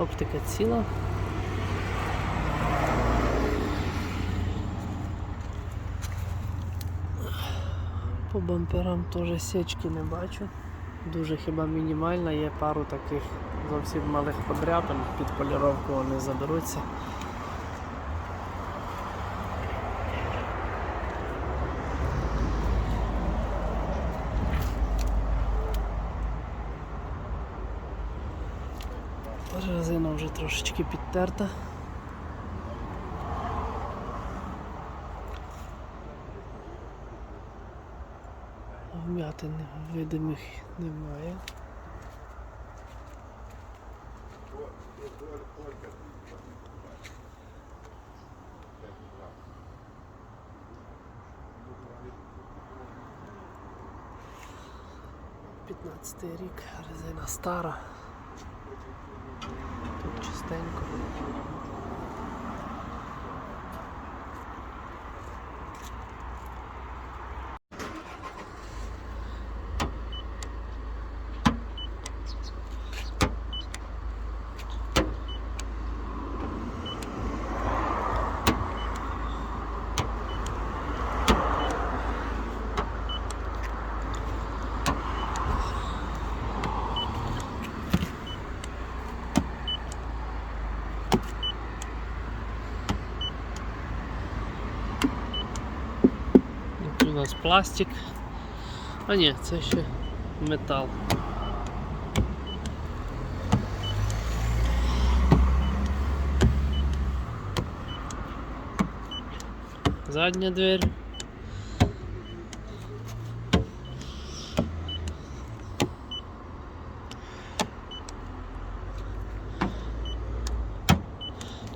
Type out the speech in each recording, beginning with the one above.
Оптика ціла. По бамперам теж сечки не бачу. Дуже хіба мінімальна, є пару таких зовсім малих подряпин, під поліровку вони заберуться. Резина вже трошечки підтерта. Вмятин видимих немає. П'ятнадцятий рік, резина стара. Чистенько. Тут у нас пластик. А ні, це ще метал. Задня дверь.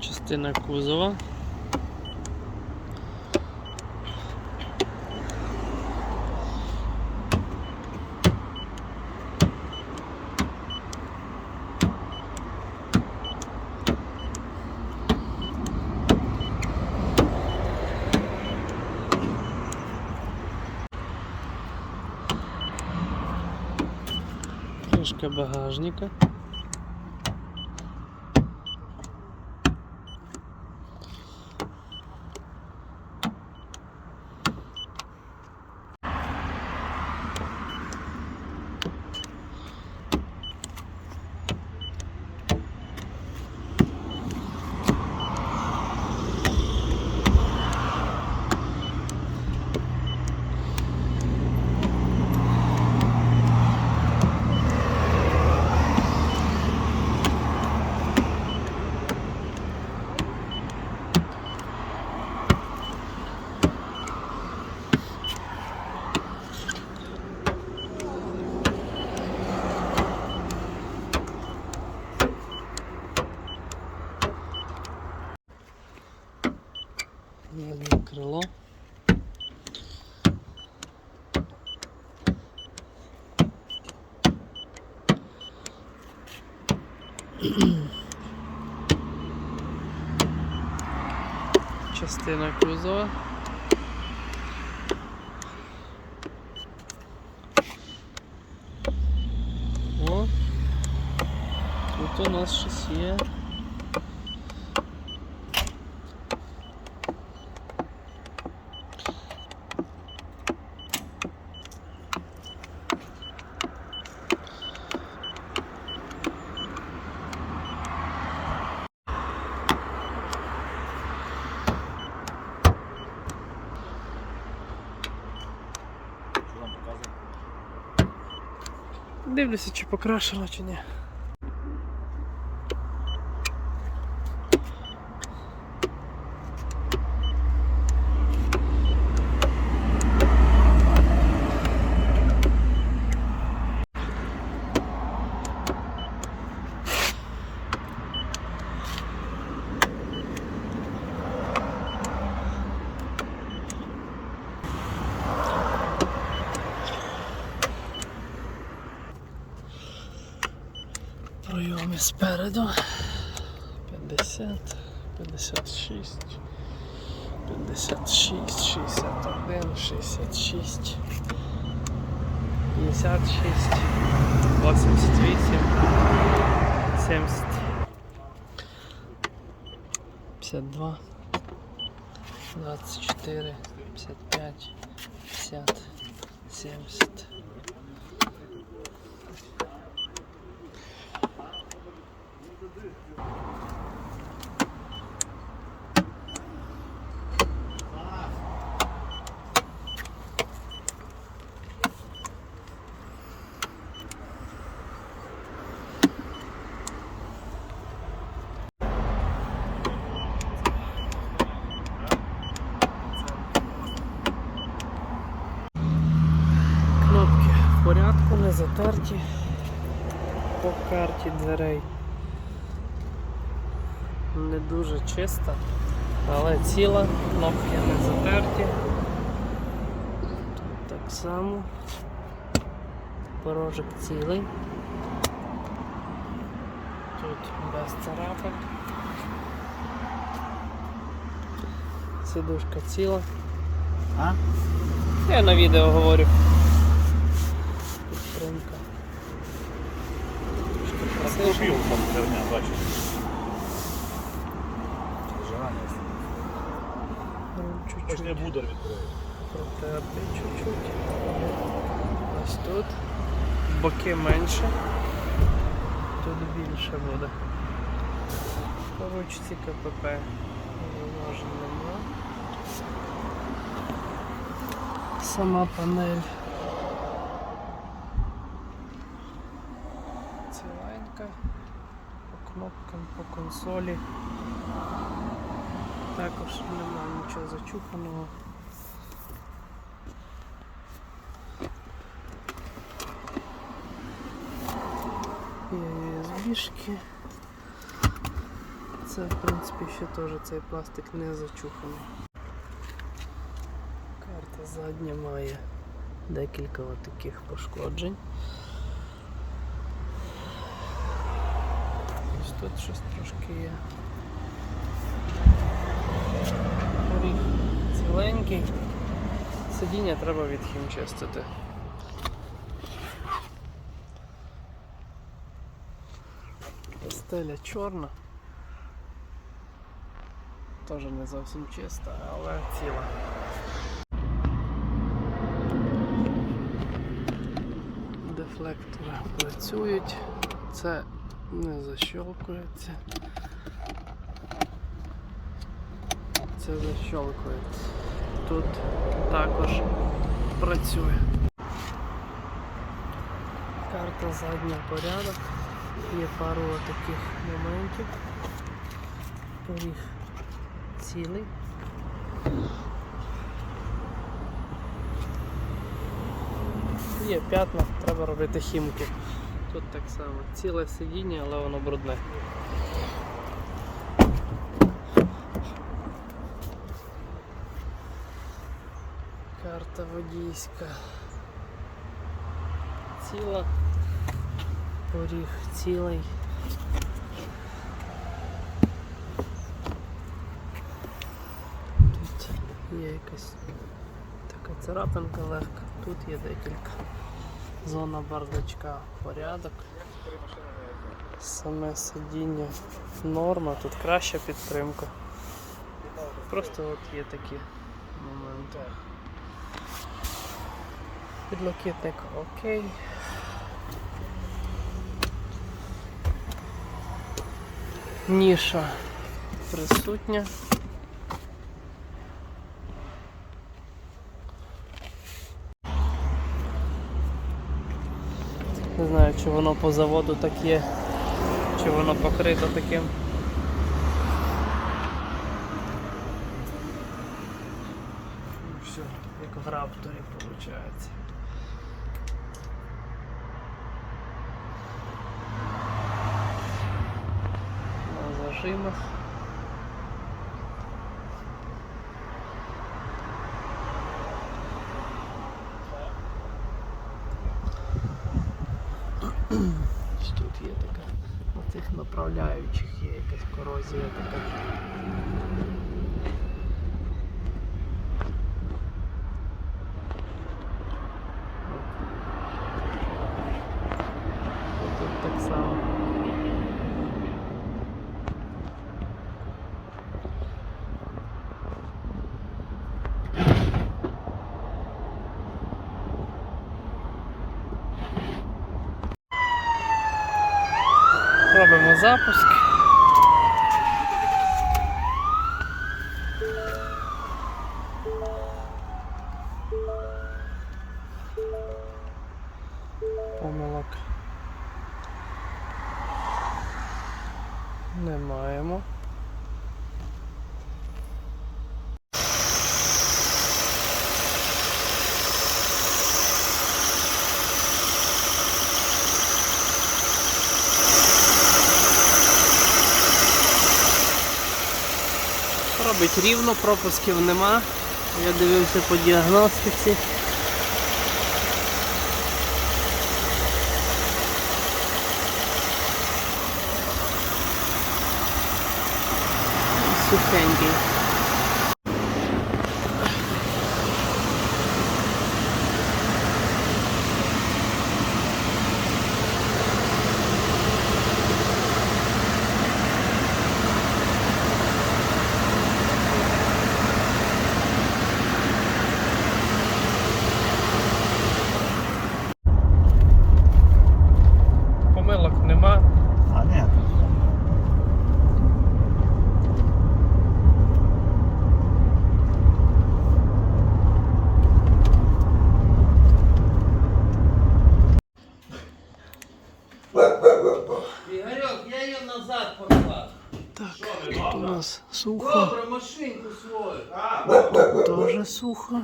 Частина кузова. Крышка багажника. Частина кузова. О, тут у нас щось Дивлюся, чи покрашено, чи ні. Пройоми спереду. 50, 56, 56, 61, 66, 56, 88, 70. 52, 24, 55, 60, 70. Кнопки в порядку, не затерті по карті дверей. Не дуже чиста, але ціла, кнопки не затерті. Тут так само. Порожок цілий. Тут без царапок. Сидушка ціла. А? Я на відео говорю. Підтримка. Купив там херня, бачиш. Жирання. Ну, Хоч не Чуть-чуть буду відкрою. протерти, чуть-чуть. Ось тут. Боки менше. Тут більше буде. По ручці КПП зауважень нема. Сама панель. Консолі. Також немає нічого зачуханого. Є USB-шки. Це в принципі ще теж цей пластик не зачуханий. Карта задня має декілька таких пошкоджень. Тут щось трошки є. Горіх ціленький. Сидіння треба відхімчистити. Стеля чорна. Теж не зовсім чиста, але ціла. Дефлектори працюють, це не защолкується. Це защолкується. Тут також працює. Карта задня порядок. Є пару таких моментів. Поріг цілий. Є п'ятна, треба робити хімки. Тут так само. Ціле сидіння, але воно брудне. Карта водійська. Ціла. Поріг цілий. Тут є якась така царапинка легка, тут є декілька. Зона бардачка порядок. Саме сидіння норма, тут краща підтримка. Просто от є такі моменти. Підлокітник окей. Ніша присутня. Не знаю, чи воно по заводу так є, чи воно покрито таким. Ну, Все, як в рапторі виходить. Зажимах. Ось Тут є така, на цих направляючих є якась корозія така. Робимо запуск. Робить рівно, пропусків нема. Я дивився по діагностиці. Сухенький. Помилок нема. А, ні. Ігорьок, я її назад поклав. Так, тут у нас сухо. Добре, машинку свою. Тоже сухо.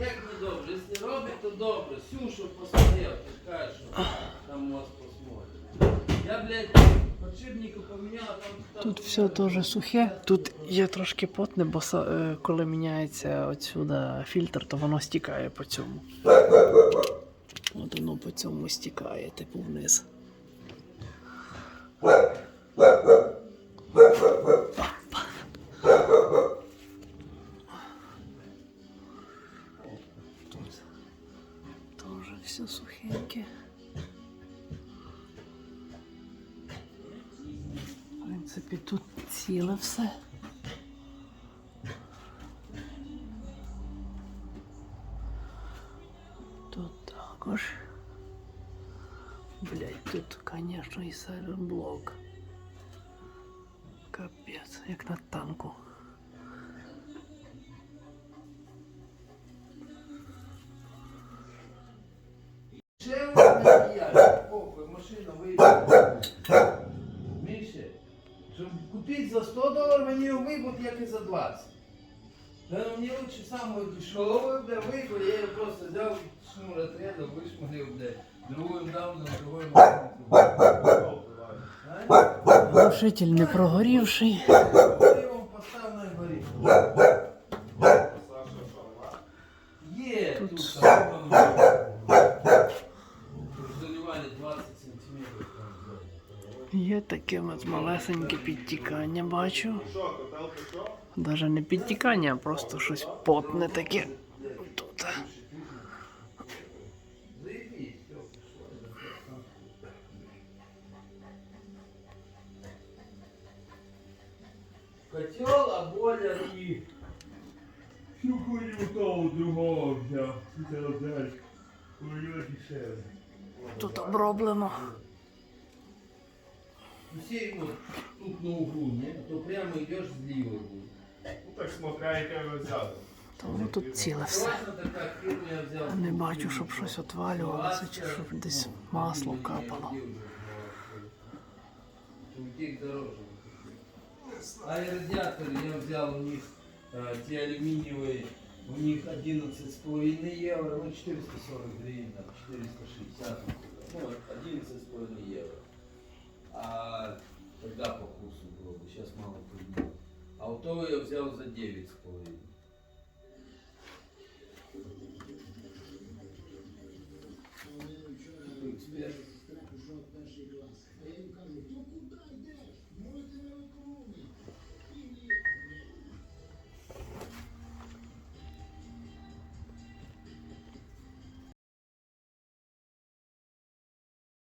Як не добре? Якщо робить, то добре. Сюшу посмотрел, ти кажеш, там мост посмотрит. Я, блядь, подшипнику поміняв, там... там Тут все теж сухе. Тут є трошки потне, бо е, коли міняється отсюда фільтр, то воно стікає по цьому. От воно по цьому стікає, типу вниз. Тут також. Блять, тут, конечно, і сайленблок. Капець, як на танку. Міше, щоб купити за 100 доларів, мені його як і за 20. Да, ну, мені лучше сам вот дешевый, бля, выкурил, я ее просто взял, шнур отрезал, вышмалил, бля, другую дал на другой машину. Глушитель не прогорівший. Я его поставил на горит. Є, тут там, Тут Таке от малесеньке підтікання, бачу. Даже не підтікання, а просто щось потне таке. Тут. Котел, а и всю хуйню того другого дешевле. Тут оброблено. Ну вот тут на углу, не? То прямо идешь зліва будет. Ну так смотря яке ви взяли. Тому тут ціле все. Классно така фірма я взяв. Не бачу, щоб щось отвалювалося чи щоб десь масло капало. А і радіатори я взяв у них е, ті алюмінієві, у них 11,5 євро, ну 440 гривень, там 460, ну 11,5 євро. А я взял за 9,5.